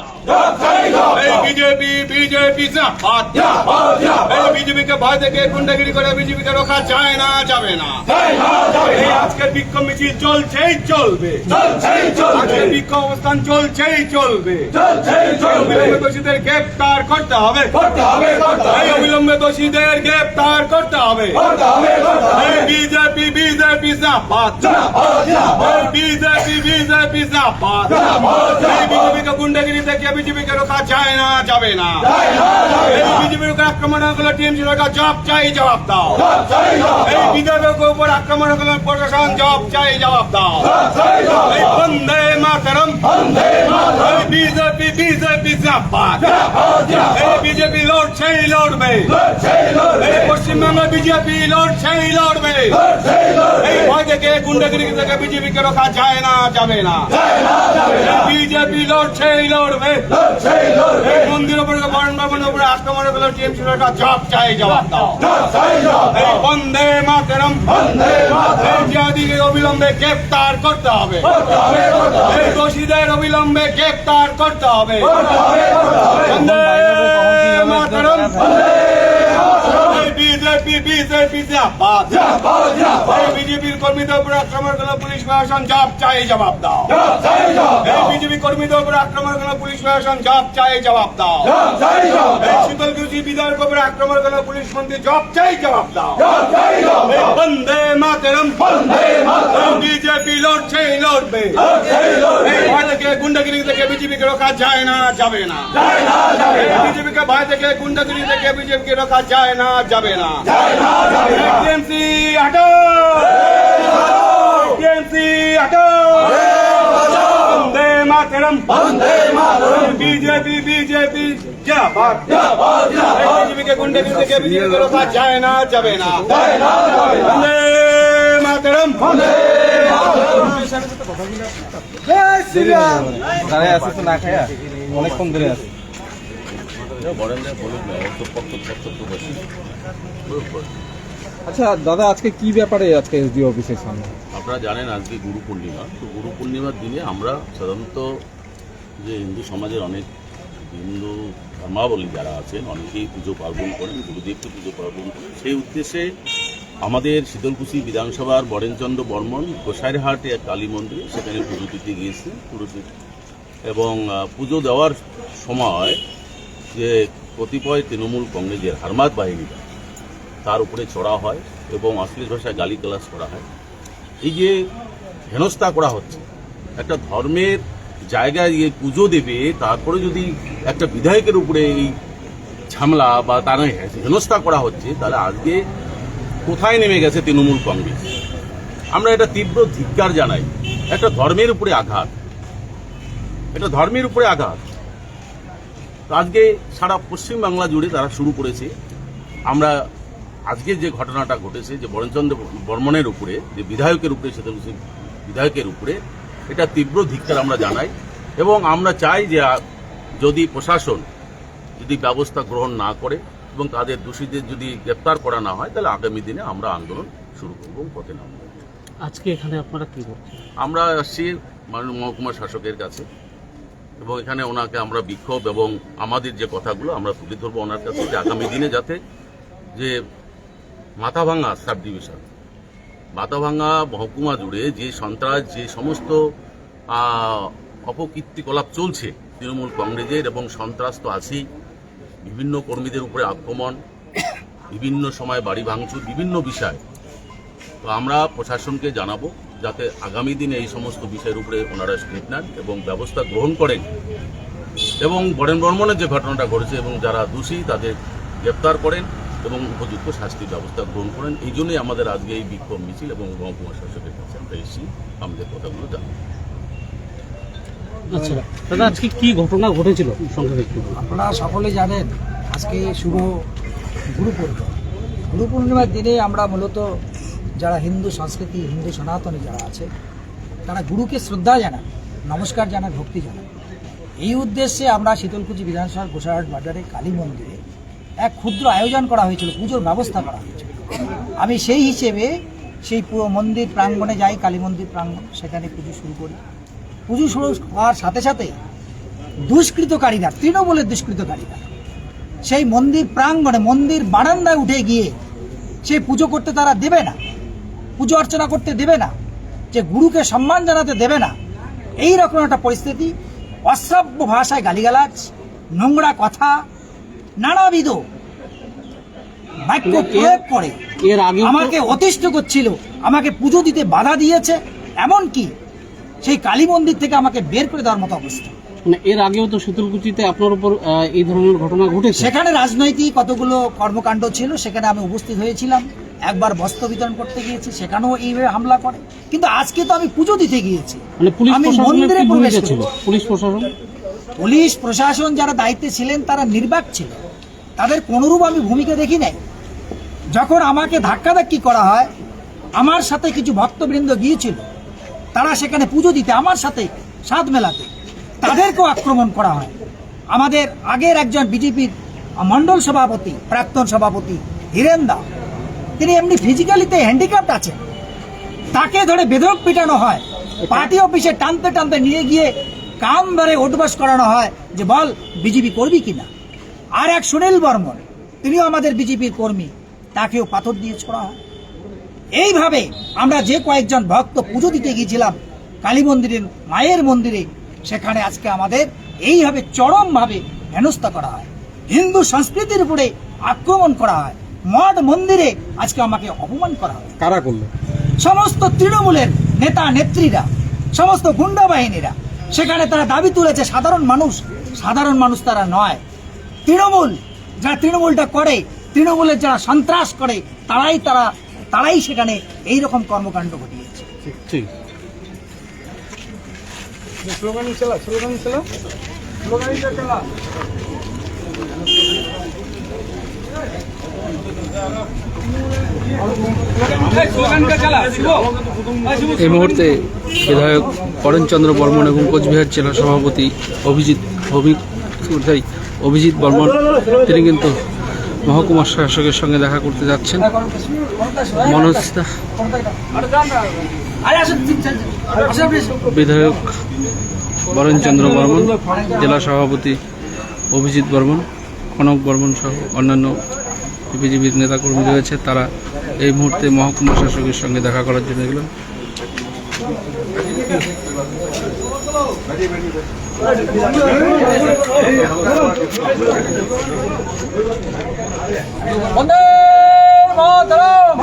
এই BJP BJP এই বিজেপিকে ভয় থেকে গুন্ডাগিরি করে বিজেপিকে রোখা যায় না যাবে না। এই আজকের বিক্ষোভ মিছিল চলছেই চলবে। আজকের বিক্ষোভ অবস্থান চলছেই চলবে। দোষীদের গ্রেপ্তার করতে হবে। অবিলম্বে দোষীদের গ্রেপ্তার করতে হবে। বিজেপি বিজেপি বিজেপি বিজেপি বিজেপিকে গুন্ডাগিরি থেকে বিজেপিকে রোখা যায় না যাবে না এই বিজেপির উপর আক্রমণ হলো টিএমসি সরকার জবাব চাই জবাব দাও। এই বিজেপির উপর আক্রমণ হলো প্রশাসন জবাব চাই জবাব দাও। এই বন্দে মাতরম। বিজেপি বিজেপি জিন্দাবাদ। এই বিজেপি লড়ছেই লড়বে। এই পশ্চিমবঙ্গ বিজেপি লড়ছেই লড়বে। এই ভয় থেকে গুন্ডাগিরি থেকে বিজেপিকে রোখা যায় না যাবে না। বিজেপি লড়ছেই লড়বে। এই মন্দির উপরে বরণ ভবনের উপরে আক্রমণ হলো টিএমসি সরকার জব চাই জবাব দাও। বন্দে মাতরম। জিহাদিকে অবিলম্বে গ্রেফতার করতে হবে। দোষীদের অবিলম্বে গ্রেফতার করতে হবে। বন্দে মাতরম। এই বিজেপি বিজেপি জিন্দাবাদ এই বিজেপির কর্মীদের উপর আক্রমণ করল পুলিশ প্রশাসন জবাব চাই জবাব দাও। এই বিজেপি কর্মীদের উপর আক্রমণ করল পুলিশ প্রশাসন জবাব চাই জবাব দাও। এই কুচি বিধায়ক উপর আক্রমণ করল পুলিশ মন্ত্রী জবাব চাই জবাব দাও। বিজেপি লড়ছেই লড়বে এই ভয় থেকে গুন্ডাগিরি থেকে বিজেপিকে রোখা যায় না যাবে না এই বিজেপিকে ভয় থেকে গুন্ডাগিরি থেকে বিজেপিকে রোখা যায় না যাবে না টিএমসি হটো টিএমসি হটো বন্দে মাতরম বিজেপি বিজেপি জিন্দাবাদ এই বিজেপিকে গুন্ডাগিরি থেকে বিজেপিকে রোখা যায় না যাবে না বন্দে মাতরম দাঁড়ায় আছে তো না খায়া আচ্ছা দাদা, আজকে কি ব্যাপারে আজকে এসডি অফিসের সামনে? আপনারা জানেন আজকে গুরু পূর্ণিমা। তো গুরু পূর্ণিমার দিনে আমরা সাধারণত যে হিন্দু সমাজের অনেক হিন্দু ধর্মাবলী যারা আছেন, অনেকেই পুজো পার্বণ করেন, গুরুদেবকে পুজো পার্বণ সেই উদ্দেশ্যে আমাদের শীতলকুচি বিধানসভার বরেনচন্দ্র বর্মন গোসাইরহাটে এক কালী মন্দিরে সেখানে পুজো দিতে গিয়েছিলেন পুরোহিত এবং পুজো দেওয়ার সময় যে কতিপয় তৃণমূল কংগ্রেসের হারমাত বাহিনীরা তার উপরে চড়া হয় এবং অশ্লীল ভাষায় গালি গালাজ করা হয়। এই যে হেনস্থা করা হচ্ছে, একটা ধর্মের জায়গায় গিয়ে পুজো দেবে, তারপরে যদি একটা বিধায়কের উপরে এই ঝামেলা বা তার হেনস্থা করা হচ্ছে, তাহলে আজকে কোথায় নেমে গেছে তৃণমূল কংগ্রেস? আমরা এটা তীব্র ধিক্কার জানাই। একটা ধর্মের উপরে আঘাত। এটা ধর্মের উপরে আঘাত। আজকে সারা পশ্চিম বাংলা জুড়ে তারা শুরু করেছে। আমরা আজকে যে ঘটনাটা ঘটেছে, যে বরণচন্দ্র বর্মনের উপরে, যে বিধায়কের উপরে হচ্ছে বিধায়কের উপরে, এটা তীব্র ধিক্কার আমরা জানাই। এবং আমরা চাই যে যদি প্রশাসন যদি ব্যবস্থা গ্রহণ না করে এবং তাদের দোষীদের যদি গ্রেপ্তার করা না হয় তাহলে আগামী দিনে আমরা আন্দোলন শুরু করব এবং পথে নামব। আজকে এখানে আপনারা কি করছেন আমরা আসছি মাননীয় মহকুমা শাসকের কাছে এবং এখানে ওনাকে আমরা বিক্ষোভ এবং আমাদের যে কথাগুলো আমরা তুলে ধরবো ওনার কাছে যে আগামী দিনে যাতে যে মাথাভাঙা সাব ডিভিশন মাথাভাঙা মহকুমা জুড়ে যে সন্ত্রাস যে সমস্ত অপকীর্তিকলাপ চলছে তৃণমূল কংগ্রেসের এবং সন্ত্রাস তো আছেই বিভিন্ন কর্মীদের উপরে আক্রমণ, বিভিন্ন সময় বাড়ি ভাঙচুর, বিভিন্ন বিষয়। তো আমরা প্রশাসনকে জানাব যাতে আগামী দিনে এই সমস্ত বিষয়ের উপরে ওনারা স্টেপ নেন এবং ব্যবস্থা গ্রহণ করেন। এবং বরেন বর্মনের যে ঘটনাটা ঘটেছে এবং যারা দোষী, তাদের গ্রেপ্তার করেন এবং উপযুক্ত শাস্তির ব্যবস্থা গ্রহণ করেন। এই জন্যই আমাদের আজকে এই বিক্ষোভ মিছিল এবং মহকুমা শাসকের কাছে আমরা এসেছি। আমাদের কথাগুলো জানাব। আচ্ছা। দাদা, আজকে কি ঘটনা ঘটেছিল আপনারা সকলে জানেন, আজকে শুভ গুরু পূর্ণিমা গুরু পূর্ণিমার দিনে আমরা মূলত যারা হিন্দু সংস্কৃতি, হিন্দু সনাতনী যারা আছে, তারা গুরুকে শ্রদ্ধা জানান নমস্কার জানান ভক্তি জানান এই উদ্দেশ্যে আমরা শীতলকুচি বিধানসভার গোসাহাট বাজারে কালী মন্দিরে এক ক্ষুদ্র আয়োজন করা হয়েছিল, পুজোর ব্যবস্থা করা হয়েছিল। আমি সেই হিসেবে সেই পুরো মন্দির প্রাঙ্গণে যাই, কালী মন্দির প্রাঙ্গণ, সেখানে পুজো শুরু করি। পুজো শুরু হওয়ার সাথে সাথে দুষ্কৃতকারীরা তৃণমূলের দুষ্কৃতকারীরা সেই মন্দির প্রাঙ্গণে মন্দির বারান্দায় উঠে গিয়ে সে পুজো করতে তারা দেবে না পুজো অর্চনা করতে দেবে না যে গুরুকে সম্মান জানাতে দেবে না এই রকম একটা পরিস্থিতি অশ্রাব্য ভাষায় গালিগালাজ নোংরা কথা নানাবিধ বাক্য প্রয়োগ করে আমাকে অতিষ্ঠ করছিল আমাকে পুজো দিতে বাধা দিয়েছে এমন কি সেই কালী মন্দির থেকে আমাকে বের করে দেওয়ার মতো অবস্থা। মানে এর আগেও তো শীতলকুচিতে আপনার উপর এই ধরনের ঘটনা ঘটেছে? সেখানে রাজনৈতিক কতগুলো কর্মকাণ্ড ছিল সেখানে আমি উপস্থিত হয়েছিলাম। একবার বস্ত্র বিতরণ করতে গিয়েছি সেখানেও এইভাবে হামলা করে। কিন্তু আজকে তো আমি পুজো দিতে গিয়েছি। মানে পুলিশ মন্দিরে প্রবেশ ছিল? পুলিশ প্রশাসন? পুলিশ প্রশাসন যারা দায়িত্বে ছিলেন তারা নির্বাক ছিল। তাদের কোনোরূপ আমি ভূমিকা দেখি নাই। যখন আমাকে ধাক্কাধাক্কি করা হয় আমার সাথে কিছু ভক্তবৃন্দ গিয়েছিল তারা সেখানে পুজো দিতে আমার সাথে সাত মেলাতে। তাদেরকেও আক্রমণ করা হয়। আমাদের আগের একজন বিজেপির মণ্ডল সভাপতি, প্রাক্তন সভাপতি হীরেন দা, তিনি এমনি ফিজিক্যালিতে হ্যান্ডিক্যাপ্ট আছেন। তাকে ধরে বেদক পিটানো হয়। পার্টি অফিসে টানতে টানতে নিয়ে গিয়ে কান ধরে ওটবাস করানো হয় যে, বল, বিজেপি করবি কিনা? আর এক সুনীল বর্মন, তিনিও আমাদের বিজেপির কর্মী, তাকেও পাথর দিয়ে ছোড়া হয়। এইভাবে আমরা যে কয়েকজন ভক্ত পুজো দিতে গিয়েছিলাম কালী মন্দিরের মায়ের মন্দিরে সেখানে আজকে আমাদের এইভাবে চরমভাবে হেনস্থা করা হয়। হিন্দু সংস্কৃতির উপরে আক্রমণ করা হয়। মঠ মন্দিরে আজকে আমাকে অপমান করা হয়। কারা করল? সমস্ত তৃণমূলের নেতা নেত্রীরা সমস্ত গুন্ডা বাহিনীরা সেখানে তারা দাবি তুলেছে সাধারণ মানুষ সাধারণ মানুষ তারা নয়। তৃণমূল যারা তৃণমূলটা করে তৃণমূলের যারা সন্ত্রাস করে তারাই তারা তারাই সেখানে এই রকম কর্মকাণ্ড ঘটিয়েছে। ঠিক এই মুহূর্তে বিধায়ক পরেনচন্দ্র বর্মন এবং কোচবিহার জেলা সভাপতি অভিজিৎ অভি অভিজিৎ বর্মন তিনি কিন্তু মহকুমা শাসকের সঙ্গে দেখা করতে যাচ্ছেন। মনোজ। বিধায়ক বরেনচন্দ্র বর্মন, জেলা সভাপতি অভিজিৎ বর্মন, কনক বর্মন সহ অন্যান্য বিজেপির নেতাকর্মী রয়েছে। তারা এই মুহূর্তে মহকুমা শাসকের সঙ্গে দেখা করার জন্য গেলেন বন্দে মাতরম।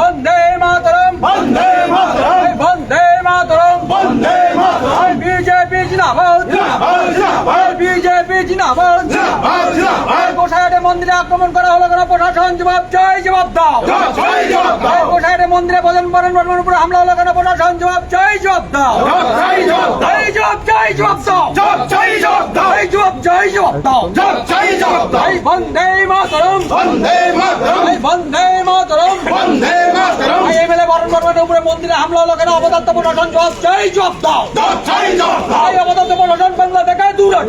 বন্দে মাতরম। বন্দে মাতরম। বন্দে মাতরম। বন্দে মাতরম। বিজেপি জিন্দাবাদ জিন্দাবাদ জিন্দাবাদ বিজেপি জিন্দাবাদ জিন্দাবাদ জিন্দাবাদ গোসাইটে মন্দিরে আক্রমণ করা হলো কেন প্রশাসন জবাব চাই জবাব দাও জয়। মন্দিরে বদন বরণ বর্মন উপরে হামলা হলো কেন? জবাব চাই জবাব দাও জয় জয় এই জবাব জবাব দাও জয় জয় জয় জবাব জবাব দাও জয় জয় এই বন্দে মাতরম। বন্দে মাতরম। বন্দে মাতরম। বন্দে মাতরম। এই এমএলএ বরণ বর্মনের উপরে মন্দিরে হামলা হলো কেন? জবাব জবাব দাও জয় জয় অবদত্ত প্রশাসন বাংলা থেকে দূরে